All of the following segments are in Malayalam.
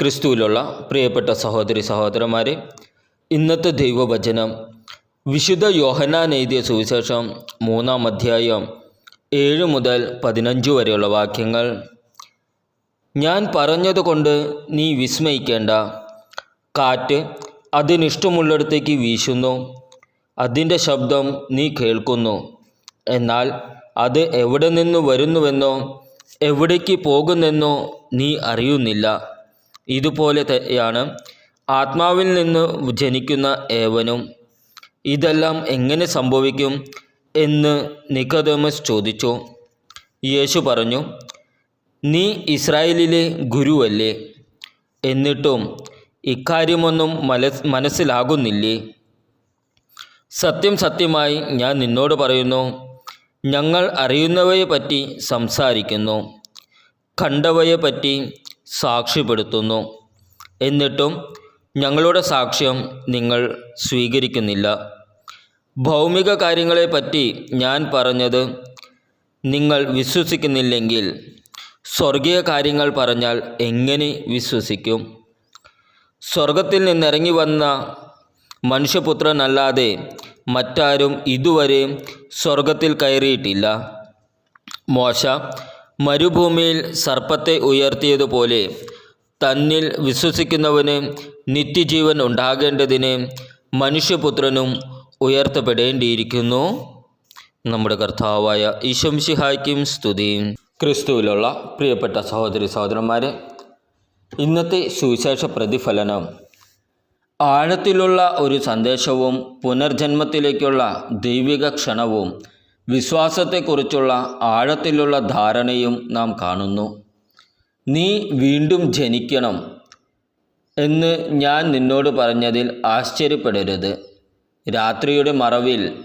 ക്രിസ്തുവിലുള്ള പ്രിയപ്പെട്ട സഹോദരി സഹോദരന്മാരെ ഇന്നത്തെ ദൈവവചനം വിശുദ്ധ യോഹനാൻ എഴുതിയ സുവിശേഷം മൂന്നാം അധ്യായം ഏഴ് മുതൽ പതിനഞ്ച് വരെയുള്ള വാക്യങ്ങൾ. ഞാൻ പറഞ്ഞതുകൊണ്ട് നീ വിസ്മയിക്കേണ്ട. കാറ്റ് അതിനിഷ്ടമുള്ളിടത്തേക്ക് വീശുന്നു. അതിന്റെ ശബ്ദം നീ കേൾക്കുന്നു. എന്നാൽ അത് എവിടെ നിന്ന് വരുന്നുവെന്നോ എവിടേക്ക് പോകുന്നെന്നോ നീ അറിയുന്നില്ല. ഇതുപോലെ തന്നെയാണ് ആത്മാവിൽ നിന്ന് ജനിക്കുന്ന ഏവനും ഇതെല്ലാം എങ്ങനെ സംഭവിക്കും എന്ന് നിക്കതോമസ് ചോദിച്ചു. യേശു പറഞ്ഞു നീ ഇസ്രായേലിലെ ഗുരുവല്ലേ? എന്നിട്ടും ഇക്കാര്യമൊന്നും മനസ് മനസ്സിലാകുന്നില്ലേ? സത്യം സത്യമായി ഞാൻ നിന്നോട് പറയുന്നു ഞങ്ങൾ അറിയുന്നവയെ പറ്റി സംസാരിക്കുന്നു കണ്ടവയെപ്പറ്റി സാക്ഷ്യപ്പെടുത്തുന്നു. എന്നിട്ടും ഞങ്ങളുടെ സാക്ഷ്യം നിങ്ങൾ സ്വീകരിക്കുന്നില്ല. ഭൗമിക കാര്യങ്ങളെപ്പറ്റി ഞാൻ പറഞ്ഞത് നിങ്ങൾ വിശ്വസിക്കുന്നില്ലെങ്കിൽ സ്വർഗീയ കാര്യങ്ങൾ പറഞ്ഞാൽ എങ്ങനെ വിശ്വസിക്കും? സ്വർഗത്തിൽ നിന്നിറങ്ങി വന്ന മനുഷ്യപുത്രനല്ലാതെ മറ്റാരും ഇതുവരെ സ്വർഗത്തിൽ കയറിയിട്ടില്ല. മോശ മരുഭൂമിയിൽ സർപ്പത്തെ ഉയർത്തിയതുപോലെ തന്നിൽ വിശ്വസിക്കുന്നവന് നിത്യജീവൻ ഉണ്ടാകേണ്ടതിന് മനുഷ്യപുത്രനും ഉയർത്തപ്പെടേണ്ടിയിരിക്കുന്നു. നമ്മുടെ കർത്താവായ ഈശംഷിഹായ്ക്കും സ്തുതി ക്രിസ്തുവിലുള്ള പ്രിയപ്പെട്ട സഹോദരി സഹോദരന്മാരെ ഇന്നത്തെ സുവിശേഷ പ്രതിഫലനം. ആഴത്തിലുള്ള ഒരു സന്ദേശവും പുനർജന്മത്തിലേക്കുള്ള ദൈവിക ക്ഷണവും വിശ്വാസത്തെക്കുറിച്ചുള്ള ആഴത്തിലുള്ള ധാരണയും നാം കാണുന്നു. നീ വീണ്ടും ജനിക്കണം എന്ന് ഞാൻ നിന്നോട് പറഞ്ഞതിൽ ആശ്ചര്യപ്പെടരുത്. രാത്രിയുടെ മറവിൽ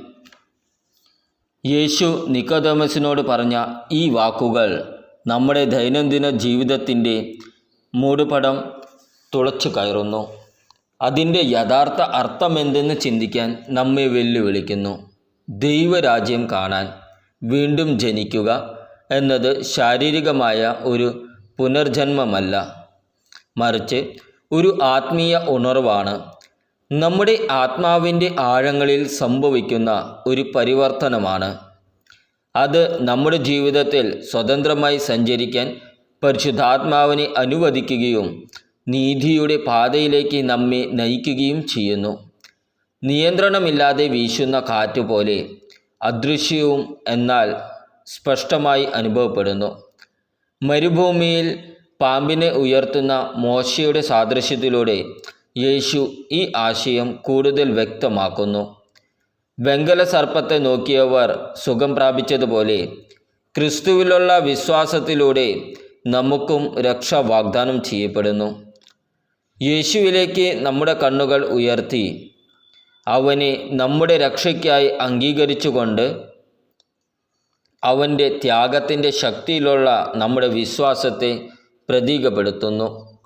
യേശു നിക്കോദമസിനോട് പറഞ്ഞ ഈ വാക്കുകൾ നമ്മുടെ ദൈനംദിന ജീവിതത്തിന്റെ മൂടുപടം തുളച്ചു കയറുന്നു. അതിന്റെ യഥാർത്ഥ അർത്ഥമെന്തെന്ന് ചിന്തിക്കാൻ നമ്മെ വെല്ലുവിളിക്കുന്നു. ദൈവരാജ്യം കാണാൻ വീണ്ടും ജനിക്കുക എന്നത് ശാരീരികമായ ഒരു പുനർജന്മമല്ല. മറിച്ച് ഒരു ആത്മീയ ഉണർവാണ്. നമ്മുടെ ആത്മാവിന്റെ ആഴങ്ങളിൽ സംഭവിക്കുന്ന ഒരു പരിവർത്തനമാണ്. അത് നമ്മുടെ ജീവിതത്തിൽ സ്വതന്ത്രമായി സഞ്ചരിക്കാൻ പരിശുദ്ധാത്മാവിനെ അനുവദിക്കുകയും നീതിയുടെ പാതയിലേക്ക് നമ്മെ നയിക്കുകയും ചെയ്യുന്നു. നിയന്ത്രണമില്ലാതെ വീശുന്ന കാറ്റ് പോലെ അദൃശ്യവും എന്നാൽ സ്പഷ്ടമായി അനുഭവപ്പെടുന്നു. മരുഭൂമിയിൽ പാമ്പിനെ ഉയർത്തുന്ന മോശയുടെ സാദൃശ്യത്തിലൂടെ യേശു ഈ ആശയം കൂടുതൽ വ്യക്തമാക്കുന്നു. വെങ്കല സർപ്പത്തെ നോക്കിയവർ സുഖം പ്രാപിച്ചതുപോലെ ക്രിസ്തുവിലുള്ള വിശ്വാസത്തിലൂടെ നമുക്കും രക്ഷ വാഗ്ദാനം ചെയ്യപ്പെടുന്നു. യേശുവിലേക്ക് നമ്മുടെ കണ്ണുകൾ ഉയർത്തി അവനെ നമ്മുടെ രക്ഷയ്ക്കായി അംഗീകരിച്ചുകൊണ്ട് അവന്റെ ത്യാഗത്തിന്റെ ശക്തിയിലുള്ള നമ്മുടെ വിശ്വാസത്തെ പ്രതീകപ്പെടുത്തുന്നു.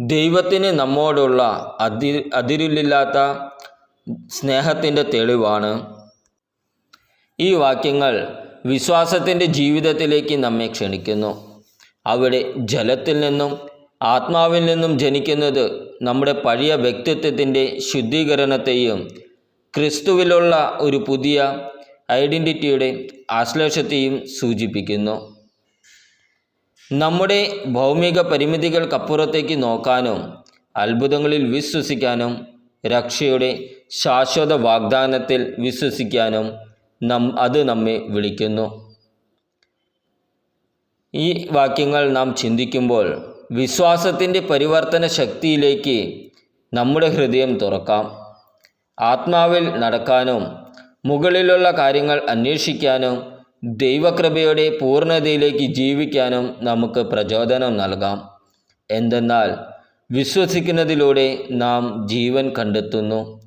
ദൈവത്തിന് നമ്മോടുള്ള അതി അതിരില്ലാത്ത സ്നേഹത്തിന്റെ തെളിവാണ്. ഈ വാക്യങ്ങൾ വിശ്വാസത്തിന്റെ ജീവിതത്തിലേക്ക് നമ്മെ ക്ഷണിക്കുന്നു. അവിടെ ജലത്തിൽ നിന്നും ആത്മാവിൽ നിന്നും ജനിക്കുന്നത് നമ്മുടെ പഴയ വ്യക്തിത്വത്തിന്റെ ശുദ്ധീകരണത്തെയും ക്രിസ്തുവിലുള്ള ഒരു പുതിയ ഐഡന്റിറ്റിയുടെ ആശ്ലേഷത്തെയും സൂചിപ്പിക്കുന്നു. നമ്മുടെ ഭൗമിക പരിമിതികൾക്കപ്പുറത്തേക്ക് നോക്കാനും അത്ഭുതങ്ങളിൽ വിശ്വസിക്കാനും രക്ഷയുടെ ശാശ്വത വാഗ്ദാനത്തിൽ വിശ്വസിക്കാനും നം അത് നമ്മെ വിളിക്കുന്നു. ഈ വാക്യങ്ങൾ നാം ചിന്തിക്കുമ്പോൾ വിശ്വാസത്തിന്റെ പരിവർത്തന ശക്തിയിലേക്ക് നമ്മുടെ ഹൃദയം തുറക്കാം. ആത്മാവിൽ നടക്കാനും മുകളിലുള്ള കാര്യങ്ങൾ അന്വേഷിക്കാനും ദൈവകൃപയുടെ പൂർണതയിലേക്ക് ജീവിക്കാനും നമുക്ക് പ്രചോദനം നൽകാം. എന്തെന്നാൽ വിശ്വസിക്കുന്നതിലൂടെ നാം ജീവൻ കണ്ടെത്തുന്നു.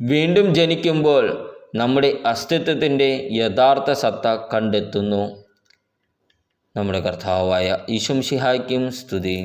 വീണ്ടും ജനിക്കുമ്പോൾ നമ്മുടെ അസ്തിത്വത്തിന്റെ യഥാർത്ഥ സത്ത കണ്ടെത്തുന്നു. നമ്മുടെ കർത്താവായ ഈശംഷിഹായ്ക്കും സ്തുതി.